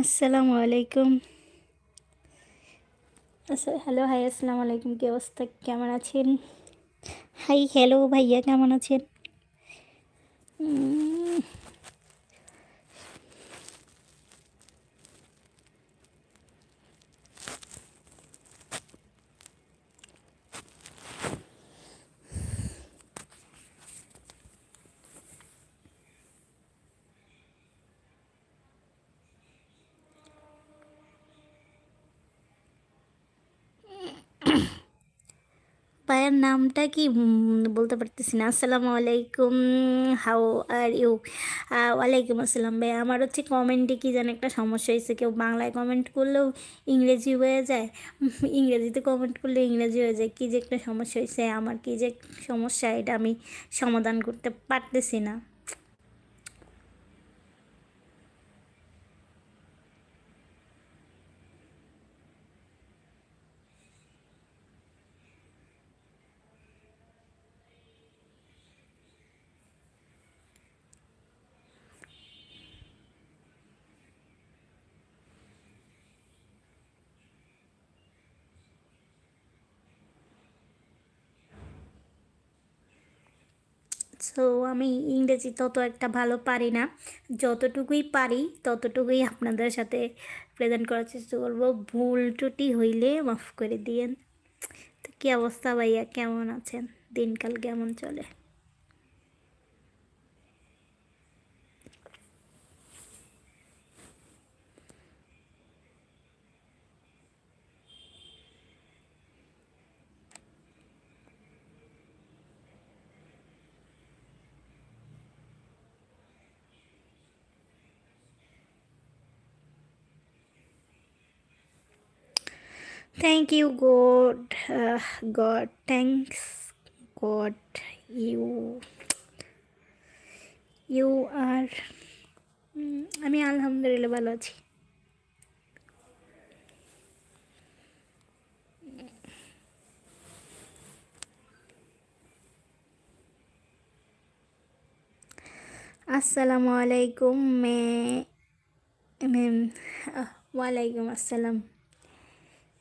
আসসালামু আলাইকুম। আচ্ছা হ্যালো, হাই, আসসালামু আলাইকুম, কি অবস্থা? কেমন আছেন? হাই, হ্যালো, ভাইয়া, কেমন আছেন? ভাইয়ার নামটা কি? বলতে পারতেছি না। আসসালামু আলাইকুম। হাও আর ইউ ওয়ালাইকুম আসসালাম। ভাই আমার হচ্ছে কমেন্টে কি যেন একটা সমস্যা হয়েছে। কেউ বাংলায় কমেন্ট করলেও ইংরেজি হয়ে যায়? ইংরেজিতে কমেন্ট করলে ইংরেজি হয়ে যায়। কী যে একটা সমস্যা হয়েছে। আমার কী যে সমস্যা, এটা আমি সমাধান করতে পারতেছি না। সো আমি ইংরেজি তত একটা ভালো পারি না। যতটুকুই পারি, ততটুকুই আপনাদের সাথে প্রেজেন্ট করার চেষ্টা করব। ভুল টুটি হইলে মাফ করে দিয়েন। তো কী অবস্থা ভাইয়া? কেমন আছেন? দিনকাল কেমন চলে? Thank you, God. Uh, God, thanks, God. You, you are. উম, আমি আলহামদুলিল্লাহ ভালো আছি আসসালামু আলাইকুম মে ম্যাম ওয়ালাইকুম আসসালাম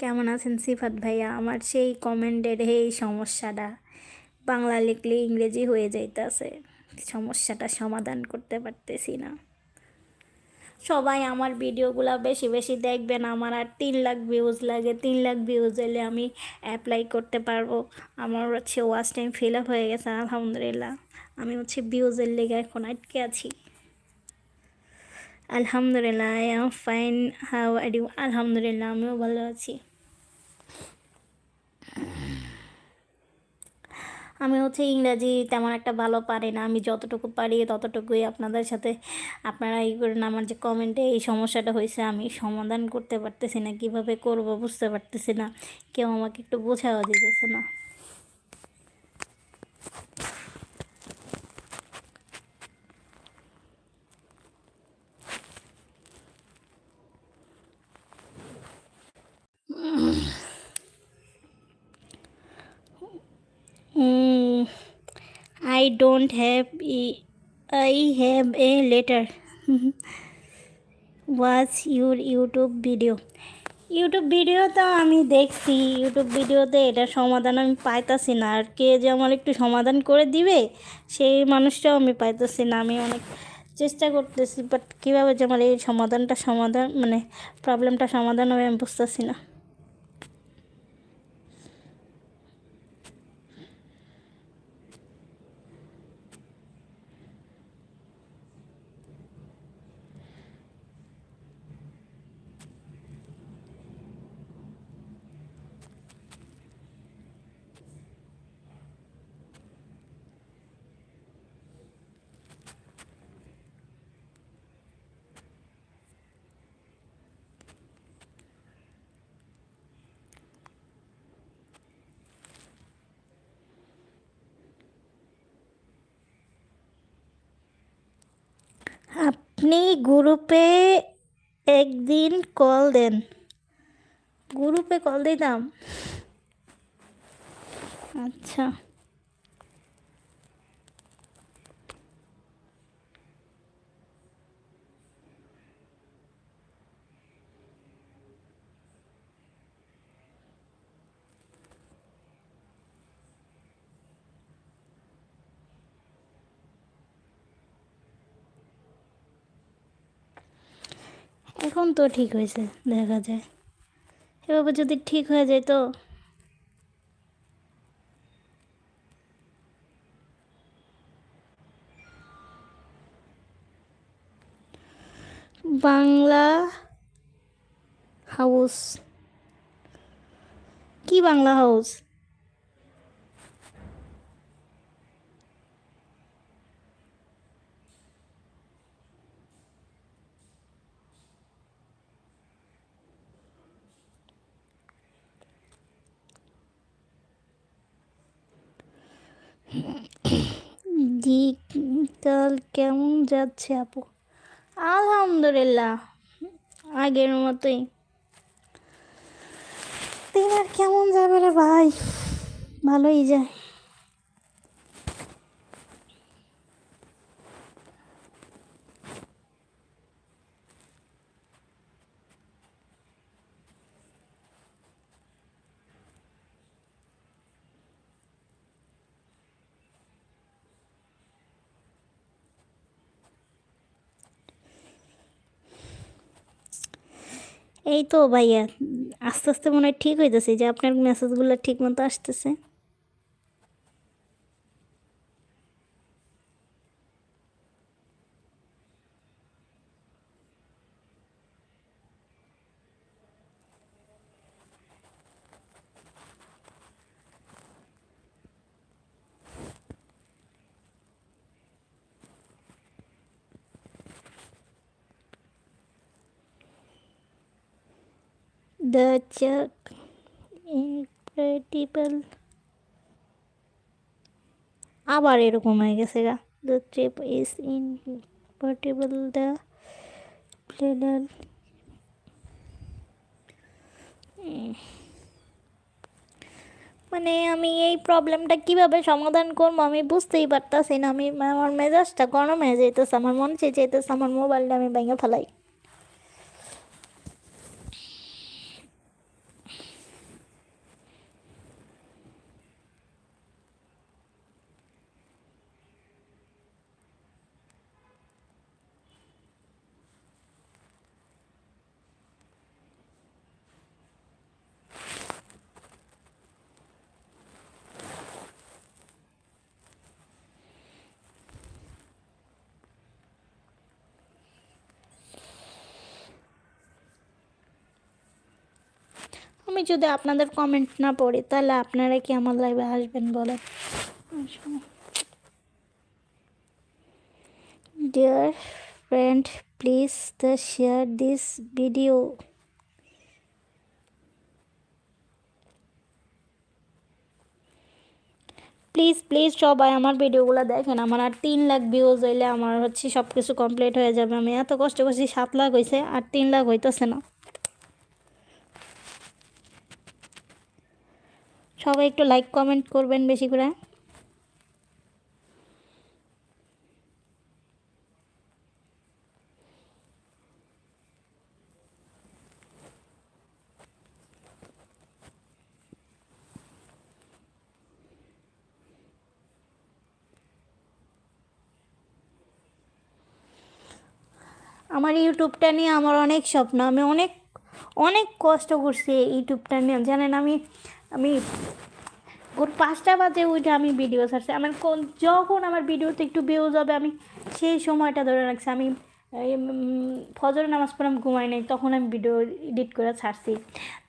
কেমন আছেন সিফাত ভাইয়া? আমার সেই কমেন্টের এই সমস্যাটা। বাংলা লিখলে ইংরেজি হয়ে যাইতেছে। সমস্যাটা সমাধান করতে পারতেছি না। সবাই আমার ভিডিওগুলো বেশি বেশি দেখবেন। আমার আর তিন লাখ ভিউজ লাগে। তিন লাখ ভিউজ এলে আমি অ্যাপ্লাই করতে পারব। আমার হচ্ছে ওয়াচ টাইম ফিল আপ হয়ে গেছে, আলহামদুলিল্লাহ। আমি হচ্ছে ভিউজের লেগে এখন আটকে আছি। আলহামদুলিল্লাহ I am fine how are you আলহামদুলিল্লাহ, আমিও ভালো আছি। আমি হচ্ছে ইংরাজি তেমন একটা ভালো পারি না। আমি যতটুকু পারি ততটুকুই আপনাদের সাথে আপনারা ই করেন, আমার যে কমেন্টে এই সমস্যাটা হয়েছে, আমি সমাধান করতে পারতেছি না, কীভাবে করব বুঝতে পারতেছি না। কেউ আমাকে একটু বোঝাও দিতেছে না। I don't have e- I have a letter. Watch your YouTube video. YouTube video তো আমি দেখছি ইউটিউব ভিডিওতে এটার সমাধান আমি পাইতাছি না আর কে যে আমার একটু সমাধান করে দিবে, সেই মানুষটাও আমি পাইতাছি না আমি অনেক চেষ্টা করতেছি বাট কীভাবে যে আমার এই সমাধানটা সমাধান মানে প্রবলেমটা সমাধান হবে আমি বুঝতেছি না আপনি গ্রুপে একদিন কল দেন। গ্রুপে কল দিতাম। আচ্ছা। এখন তো ঠিক হয়েছে, দেখা যায়। এভাবে যদি ঠিক হয়ে যায় তো বাংলা হাউস কি বাংলা হাউস দিনকাল কেমন যাচ্ছে আপু? আলহামদুলিল্লাহ, আগের মতোই। দিন আর কেমন যাবে রে ভাই? ভালোই যায়। এই তো ভাইয়া, আস্তে আস্তে মনে হয় ঠিক হইতেছে যে আপনার মেসেজগুলো ঠিক মতো আসতেছে। The chuck incredible. আবার এরকম হয়ে গেছে গা। The trip is invertible the প্লেডাল মানে আমি এই প্রবলেমটা কীভাবে সমাধান করব আমি বুঝতেই পারতাছি না। আমি, আমার মেজাজটা গরম হয়ে যেতেছে আমার মন চেয়ে যেতেছে আমার মোবাইলটা আমি ভেঙে ফেলাই। আমি যদি আপনাদের কমেন্ট না পড়ি, তাহলে আপনারা কি আমার লাইভে আসবেন বলেন? Dear friend please the share this video please please সবাই আমার ভিডিওগুলো দেখেন। আমার আর তিন লাখ ভিউজ হইলে আমার হচ্ছে সব কিছু কমপ্লিট হয়ে যাবে। আমি এত কষ্ট করছি, সাত লাখ হয়েছে আর তিন লাখ হইতেছে না। সবাই একটু লাইক কমেন্ট করবেন বেশি করে। আমার ইউটিউবটা নিয়ে আমার অনেক স্বপ্ন, আমি অনেক অনেক কষ্ট করছি ইউটিউবটা নিয়ে। জানেন আমি আমি ওর পাঁচটা বাজে উঠে আমি ভিডিও ছাড়ছি। আমার কোন যখন আমার ভিডিওতে একটু ভিউজ হবে, আমি সেই সময়টা ধরে রাখছি। আমি ফজর নামাজ পড়ে আমি ঘুমাই নাই, তখন আমি ভিডিও এডিট করে ছাড়ছি।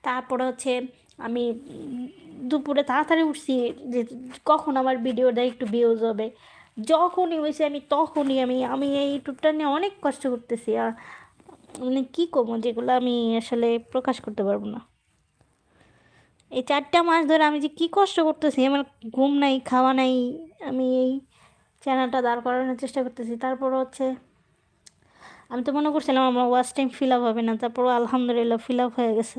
তারপরে হচ্ছে আমি দুপুরে তাড়াতাড়ি উঠছি যে কখন আমার ভিডিওটা একটু ভিউজ হবে। যখনই হয়েছে আমি তখনই আমি আমি এই ইউটিউবটা নিয়ে অনেক কষ্ট করতেছি। আর মানে কী করব যেগুলো আমি আসলে প্রকাশ করতে পারব না। এই চারটা মাস ধরে আমি যে কী কষ্ট করতেছি, আমার ঘুম নাই, খাওয়া নাই, আমি এই চ্যানেলটা দাঁড় করানোর চেষ্টা করতেছি। তারপর হচ্ছে, আমি তো মনে করছিলাম আমার ওয়াচ টাইম ফিল আপ হবে না তারপর আলহামদুলিল্লাহ ফিল আপ হয়ে গেছে।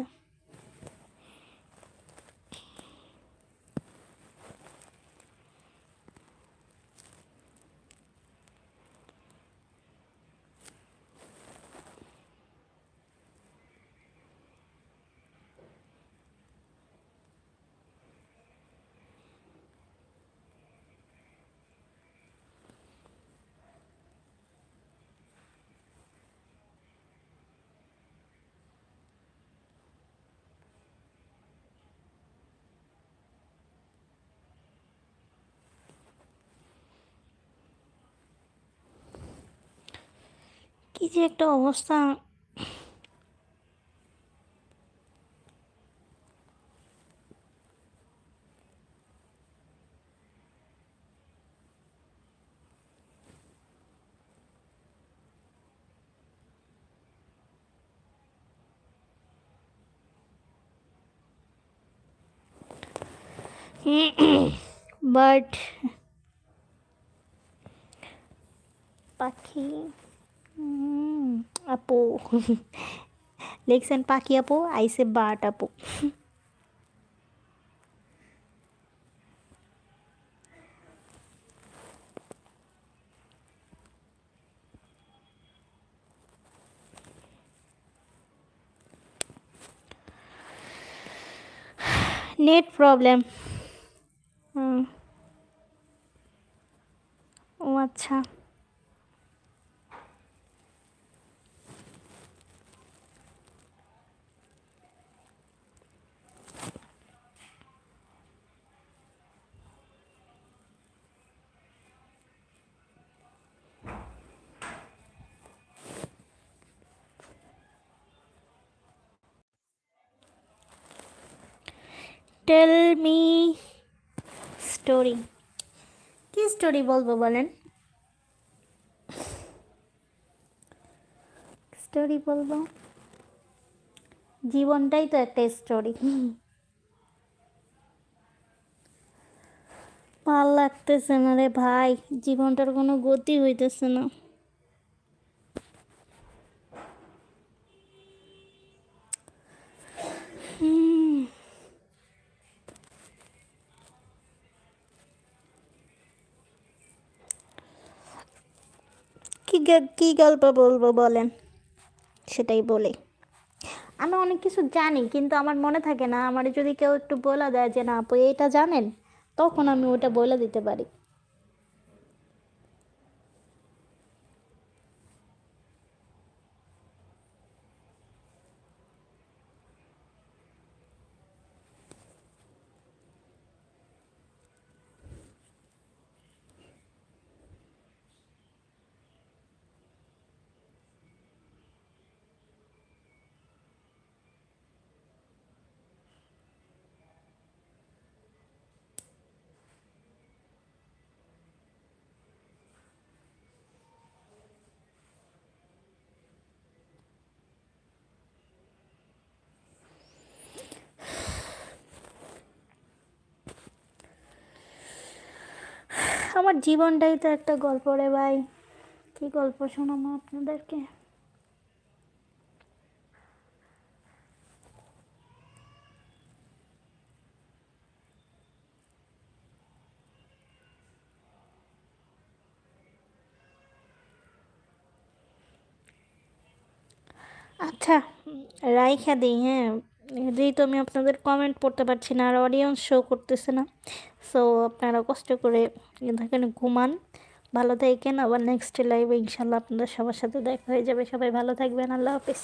কি যে একটা অবস্থা। বাট পাখি উম, আপু। লিখছেন পাখি আপু? আইসে বাট আপু। Net problem. ও আচ্ছা। টেল মি স্টোরি কি স্টোরি বলব বলেন? স্টোরি বলব? জীবনটাই তো একটা স্টোরি ভালো লাগতেছে না রে ভাই জীবনটার কোনো গতি হইতেছে না। কি কি গল্প বলব বলেন? সেটাই বলি। আমি অনেক কিছু জানি, কিন্তু আমার মনে থাকে না। আমার যদি কেউ একটু বলে দেয় যে, না, আপু এটা জানেন? তখন আমি ওটা বলে দিতে পারি। আমার জীবনটাই তো একটা গল্প রে ভাই। কি গল্প শোনাবো আপনাদেরকে? আচ্ছা রাইখা দিই হ্যাঁ। যেহেতু আমি আপনাদের কমেন্ট পড়তে পারছি না আর অডিয়েন্স শো করতেছে না সো আপনারা কষ্ট করে থাকেন ঘুমান, ভালো থাকেন, আবার নেক্সট লাইভে ইনশাল্লাহ আপনাদের সবার সাথে দেখা হয়ে যাবে। সবাই ভালো থাকবেন, আল্লাহ হাফিজ।